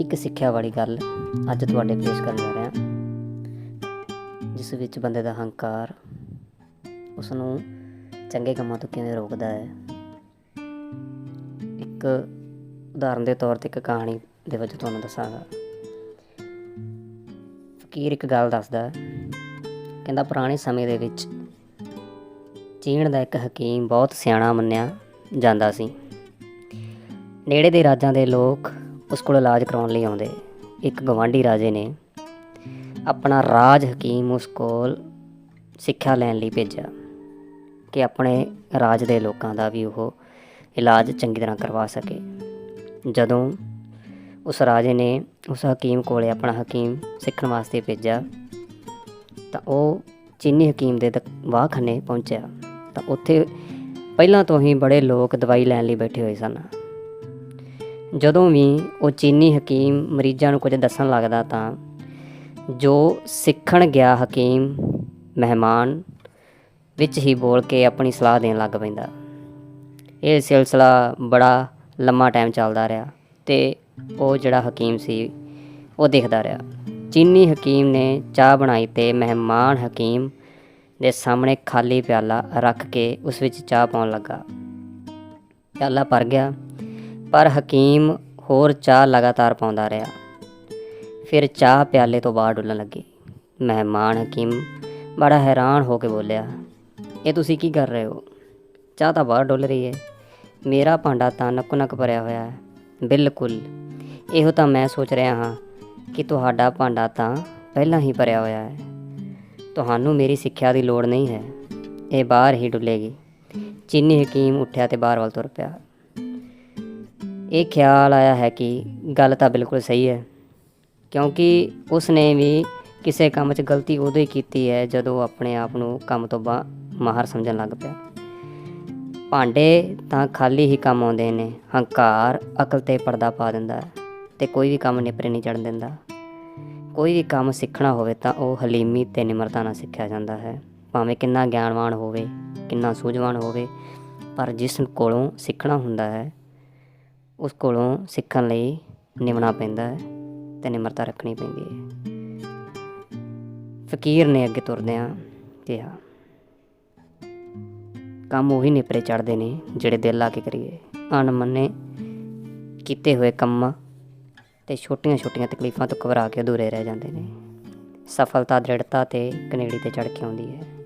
ਇੱਕ ਸਿੱਖਿਆ ਵਾਲੀ ਗੱਲ ਅੱਜ ਤੁਹਾਡੇ ਪੇਸ਼ ਕਰਨ ਜਾ ਰਿਹਾ। ਜਿਸ ਵਿੱਚ ਬੰਦੇ ਦਾ ਹੰਕਾਰ ਉਸ ਨੂੰ ਚੰਗੇ ਕੰਮਾਂ ਤੋਂ ਕਿਵੇਂ ਰੋਕਦਾ ਹੈ। ਇੱਕ ਉਦਾਹਰਨ ਦੇ ਤੌਰ ਤੇ ਇੱਕ ਕਹਾਣੀ ਦੇ ਵਜੋਂ ਤੁਹਾਨੂੰ ਦੱਸਾਂਗਾ। ਫਕੀਰ ਇੱਕ ਗੱਲ ਦੱਸਦਾ ਕਹਿੰਦਾ, ਪੁਰਾਣੇ ਸਮੇਂ ਦੇ ਵਿੱਚ ਚੀਨ ਦਾ ਇੱਕ ਹਕੀਮ ਬਹੁਤ ਸਿਆਣਾ ਮੰਨਿਆ ਜਾਂਦਾ ਸੀ। ਨੇੜੇ ਦੇ ਰਾਜਾਂ ਦੇ ਲੋਕ ਉਸ ਕੋਲ ਇਲਾਜ ਕਰਾਉਣ ਲਈ ਆਉਂਦੇ। ਇੱਕ ਗਵਾਂਢੀ ਰਾਜੇ ਨੇ ਆਪਣਾ ਰਾਜ ਹਕੀਮ ਉਸ ਕੋਲ ਸਿੱਖਿਆ ਲੈਣ ਲਈ ਭੇਜਿਆ ਕਿ ਆਪਣੇ ਰਾਜ ਦੇ ਲੋਕਾਂ ਦਾ ਵੀ ਉਹ ਇਲਾਜ ਚੰਗੀ ਤਰ੍ਹਾਂ ਕਰਵਾ ਸਕੇ। ਜਦੋਂ ਉਸ ਰਾਜੇ ਨੇ ਉਸ ਹਕੀਮ ਕੋਲੇ ਆਪਣਾ ਹਕੀਮ ਸਿੱਖਣ ਵਾਸਤੇ ਭੇਜਿਆ, ਤਾਂ ਉਹ ਚੀਨੀ ਹਕੀਮ ਦੇ ਵਾਖਨੇ ਪਹੁੰਚਿਆ। ਤਾਂ ਉੱਥੇ ਪਹਿਲਾਂ ਤੋਂ ਹੀ ਬੜੇ ਲੋਕ ਦਵਾਈ ਲੈਣ ਲਈ ਬੈਠੇ ਹੋਏ ਸਨ। ਜਦੋਂ ਵੀ ਉਹ ਚੀਨੀ ਹਕੀਮ ਮਰੀਜ਼ਾਂ ਨੂੰ ਕੁਝ ਦੱਸਣ ਲੱਗਦਾ ਤਾਂ ਜੋ ਸਿੱਖਣ ਗਿਆ ਹਕੀਮ, ਮਹਿਮਾਨ, ਵਿੱਚ ਹੀ ਬੋਲ ਕੇ ਆਪਣੀ ਸਲਾਹ ਦੇਣ ਲੱਗ ਪੈਂਦਾ। ਇਹ ਸਿਲਸਿਲਾ ਬੜਾ ਲੰਮਾ ਟਾਈਮ ਚੱਲਦਾ ਰਿਹਾ ਤੇ ਉਹ ਜਿਹੜਾ ਹਕੀਮ ਸੀ, ਉਹ ਦੇਖਦਾ ਰਿਹਾ। ਚੀਨੀ ਹਕੀਮ ਨੇ ਚਾਹ ਬਣਾਈ ਤੇ ਮਹਿਮਾਨ ਹਕੀਮ ਦੇ ਸਾਹਮਣੇ ਖਾਲੀ ਪਿਆਲਾ ਰੱਖ ਕੇ ਉਸ ਵਿੱਚ ਚਾਹ ਪਾਉਣ ਲੱਗਾ। ਪਿਆਲਾ ਭਰ ਗਿਆ। ਪਰ ਹਕੀਮ ਹੋਰ ਚਾਹ ਲਗਾਤਾਰ ਪਾਉਂਦਾ ਰਿਹਾ। ਫਿਰ ਚਾਹ ਪਿਆਲੇ ਤੋਂ ਬਾਹਰ ਡੁੱਲਣ ਲੱਗੀ। ਮਹਿਮਾਨ ਹਕੀਮ ਬੜਾ ਹੈਰਾਨ ਹੋ ਕੇ ਬੋਲਿਆ, ਇਹ ਤੁਸੀਂ ਕੀ ਕਰ ਰਹੇ ਹੋ? ਚਾਹ ਤਾਂ ਬਾਹਰ ਡੁੱਲ ਰਹੀ ਹੈ। ਮੇਰਾ ਭਾਂਡਾ ਤਾਂ ਨੱਕੋ ਨੱਕ ਭਰਿਆ ਹੋਇਆ ਹੈ। ਬਿਲਕੁਲ। ਇਹੋ ਤਾਂ ਮੈਂ ਸੋਚ ਰਿਹਾ ਹਾਂ ਕਿ ਤੁਹਾਡਾ ਭਾਂਡਾ ਤਾਂ ਪਹਿਲਾਂ ਹੀ ਭਰਿਆ ਹੋਇਆ ਹੈ। ਤੁਹਾਨੂੰ ਮੇਰੀ ਸਿੱਖਿਆ ਦੀ ਲੋੜ ਨਹੀਂ ਹੈ। ਇਹ ਬਾਹਰ ਹੀ ਡੁੱਲੇਗੀ। ਚੀਨੀ ਹਕੀਮ ਉੱਠਿਆ ਤੇ ਬਾਹਰ ਵੱਲ ਤੁਰ ਪਿਆ। ਇਹ ਖਿਆਲ ਆਇਆ ਹੈ ਕਿ ਗੱਲ ਤਾਂ ਬਿਲਕੁਲ ਸਹੀ ਹੈ, ਕਿਉਂਕਿ ਉਸ ਨੇ ਵੀ ਕਿਸੇ ਕੰਮ 'ਚ ਗਲਤੀ ਉਦੋਂ ਹੀ ਕੀਤੀ ਹੈ ਜਦੋਂ ਆਪਣੇ ਆਪ ਨੂੰ ਕੰਮ ਤੋਂ ਬਾ, ਮਾਹਰ ਸਮਝਣ ਲੱਗ ਪਿਆ। ਭਾਂਡੇ ਤਾਂ ਖਾਲੀ ਹੀ ਕੰਮ ਆਉਂਦੇ ਨੇ, ਹੰਕਾਰ, ਅਕਲ ਤੇ ਪਰਦਾ ਪਾ ਦਿੰਦਾ ਹੈ ਤੇ ਕੋਈ ਵੀ ਕੰਮ ਨਿਪਰੇ ਨਹੀਂ ਚੜਨ ਦਿੰਦਾ। ਕੋਈ ਵੀ ਕੰਮ ਸਿੱਖਣਾ ਹੋਵੇ ਤਾਂ ਉਹ ਹਲੀਮੀ ਤੇ ਨਿਮਰਤਾ ਨਾਲ ਸਿੱਖਿਆ ਜਾਂਦਾ ਹੈ। ਭਾਵੇਂ ਕਿੰਨਾ ਗਿਆਨਵਾਨ ਹੋਵੇ, ਕਿੰਨਾ ਸੂਝਵਾਨ ਹੋਵੇ, ਪਰ ਜਿਸ ਕੋਲੋਂ ਸਿੱਖਣਾ ਹੁੰਦਾ ਹੈ ਉਸ ਕੋਲੋਂ ਸਿੱਖਣ ਲਈ ਨਿਮਣਾ ਪੈਂਦਾ ਹੈ ਤੇ ਨਿਮਰਤਾ ਰੱਖਣੀ ਪੈਂਦੀ ਹੈ। ਫਕੀਰ ਨੇ ਅੱਗੇ ਤੁਰਦਿਆਂ ਕਿਹਾ, ਕੰਮ ਉਹੀ ਨਿਪਰੇ ਚੜਦੇ ਨੇ ਜਿਹੜੇ ਦਿਲ ਲਾ ਕੇ ਕਰੀਏ। ਅਣਮੰਨੇ ਕੀਤੇ ਹੋਏ ਕੰਮ ਤੇ ਛੋਟੀਆਂ-ਛੋਟੀਆਂ ਤਕਲੀਫਾਂ ਤੋਂ ਘਬਰਾ ਕੇ ਅਧੂਰੇ ਰਹਿ ਜਾਂਦੇ ਨੇ। ਸਫਲਤਾ, ਦ੍ਰਿੜਤਾ ਤੇ ਕਨੇੜੀ ਤੇ ਚੜ ਕੇ ਆਉਂਦੀ ਹੈ।